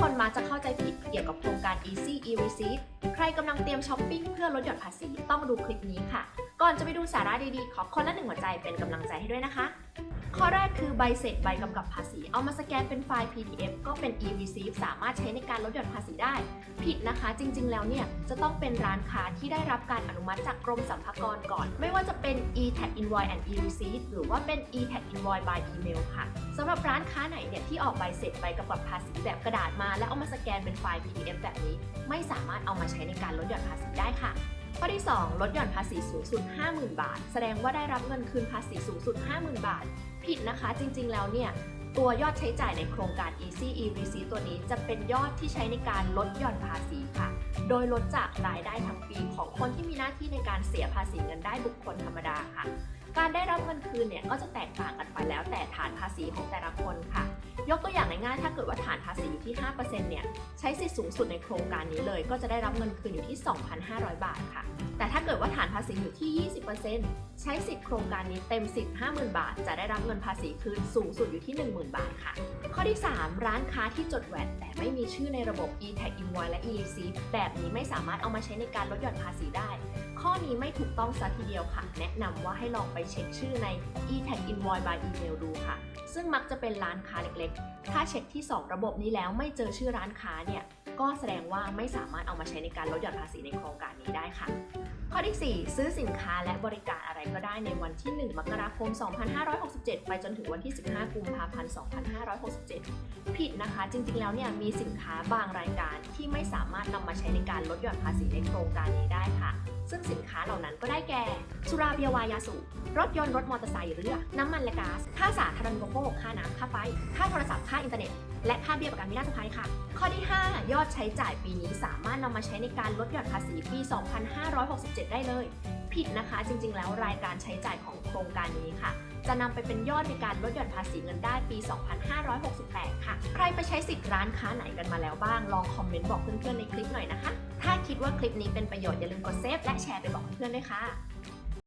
คนมักจะเข้าใจผิดเกี่ยวกับโครงการ Easy e-receipt ใครกำลังเตรียมช้อปปิ้งเพื่อลดหย่อนภาษีต้องดูคลิปนี้ค่ะ ก่อนจะไปดูสาระดีๆ ขอคนละหนึ่งหัวใจเป็นกำลังใจให้ด้วยนะคะ ข้อแรกคือใบเสร็จใบกำกับภาษี เอามาสแกนเป็นไฟล์ PDF ก็เป็น e-receipt สามารถใช้ในการลดหย่อนภาษีได้ ผิดนะคะ จริง ๆ แล้วเนี่ย จะต้องเป็นร้านค้าที่ได้รับการอนุมัติจากกรมสรรพากรก่อน ไม่ว่าจะเป็น e-tag invoice and e-receipt หรือว่าเป็น e-tag invoice by email ค่ะสำหรับร้านค้าไหนเนี่ยที่ออกใบเสร็จใบกำกับภาษีแบบกระดาษมา แล้วเอามาสแกนเป็นไฟล์ PDF แบบนี้ ไม่สามารถเอามาใช้ในการลดหย่อนภาษีได้ค่ะข้อที่ 2 ลดหย่อนภาษีสูงสุด 50,000 บาท แสดงว่าได้รับเงินคืนภาษีสูงสุด 50,000 บาท ผิดนะคะจริงๆแล้วเนี่ยตัวยอดใช้จ่ายในโครงการ Easy EVC ตัวนี้จะเป็นยอดที่ใช้ในการลดหย่อนภาษีค่ะ โดยลดจากรายได้ทั้งปีของคนที่มีหน้าที่ในการเสียภาษีเงินได้บุคคลธรรมดาค่ะ การได้รับเงินคืนเนี่ยก็จะแตกต่างกันไปแล้วแต่ฐานภาษีของแต่ละคนค่ะ ยกตัวอย่างง่ายๆ ถ้าเกิดว่าฐานภาษีอยู่ที่ 5%เนี่ย ใช้สิทธิสูงสุดในโครงการนี้เลย ก็จะได้รับเงินคืนอยู่ที่ 2,500 บาทค่ะ แต่ถ้าเกิดว่าฐานภาษีอยู่ที่ 20%ใช้สิทธิโครงการนี้เต็มสิทธิ์50,000 บาท จะได้รับเงินภาษีคืนสูงสุดอยู่ที่ 10,000 บาทค่ะ ข้อที่ 3 ร้านค้าที่จดแวดแต่ไม่มีชื่อในระบบ e-tag invoice และ e-receipt แบบนี้ไม่สามารถเอามาใช้ในการลดหย่อนภาษีได้ ข้อนี้ไม่ถูกต้องซะทีเดียวค่ะ แนะนำว่าให้ลองไปเช็คชื่อใน e-tag invoice by email ดูค่ะ ซึ่งมักจะเป็นร้านค้าเล็กๆ ถ้าเช็คที่ 2 ระบบนี้แล้วไม่เจอชื่อร้านค้าเนี่ย ก็แสดงว่าไม่สามารถเอามาใช้ในการลดหย่อนภาษีในโครงการนี้ได้ค่ะ ข้อที่ 4 ซื้อสินค้าและบริการอะไรก็ได้ในวันที่ 1 มกราคม 2567 ไปจนถึงวันที่ 15 กุมภาพันธ์ 2567 ผิดนะคะ จริงๆ แล้วเนี่ยมีสินค้าบางรายการที่ไม่สามารถนำมาใช้ในการลดหย่อนภาษีในโครงการนี้ได้ค่ะ ซึ่งสินค้าเหล่านั้นก็ได้แก่ สุราเบียร์วายาสูบรถยนต์รถมอเตอร์ไซค์เรือ น้ำมันและก๊าซค่าสาธารณูปโภคค่าน้ำค่าไฟ ค่าโทรศัพท์ค่าอินเทอร์เน็ต และค่าเบี้ยประกันวินาศภัยค่ะข้อที่5 ยอดใช้จ่ายปีนี้สามารถนำมาใช้ในการลดหย่อนภาษีปี 2567 ได้เลย ผิดนะคะจริงๆ แล้วรายการใช้จ่ายของโครงการนี้ค่ะ จะนำไปเป็นยอดในการลดหย่อนภาษีเงินได้ปี 2568 ค่ะ ใครไปใช้สิทธิ์ร้านค้าไหนกันมาแล้วบ้าง ลองคอมเมนต์บอกเพื่อนๆในคลิปหน่อยนะคะ ถ้าคิดว่าคลิปนี้เป็นประโยชน์อย่าลืมกดเซฟและแชร์ไปบอกเพื่อนด้วยค่ะ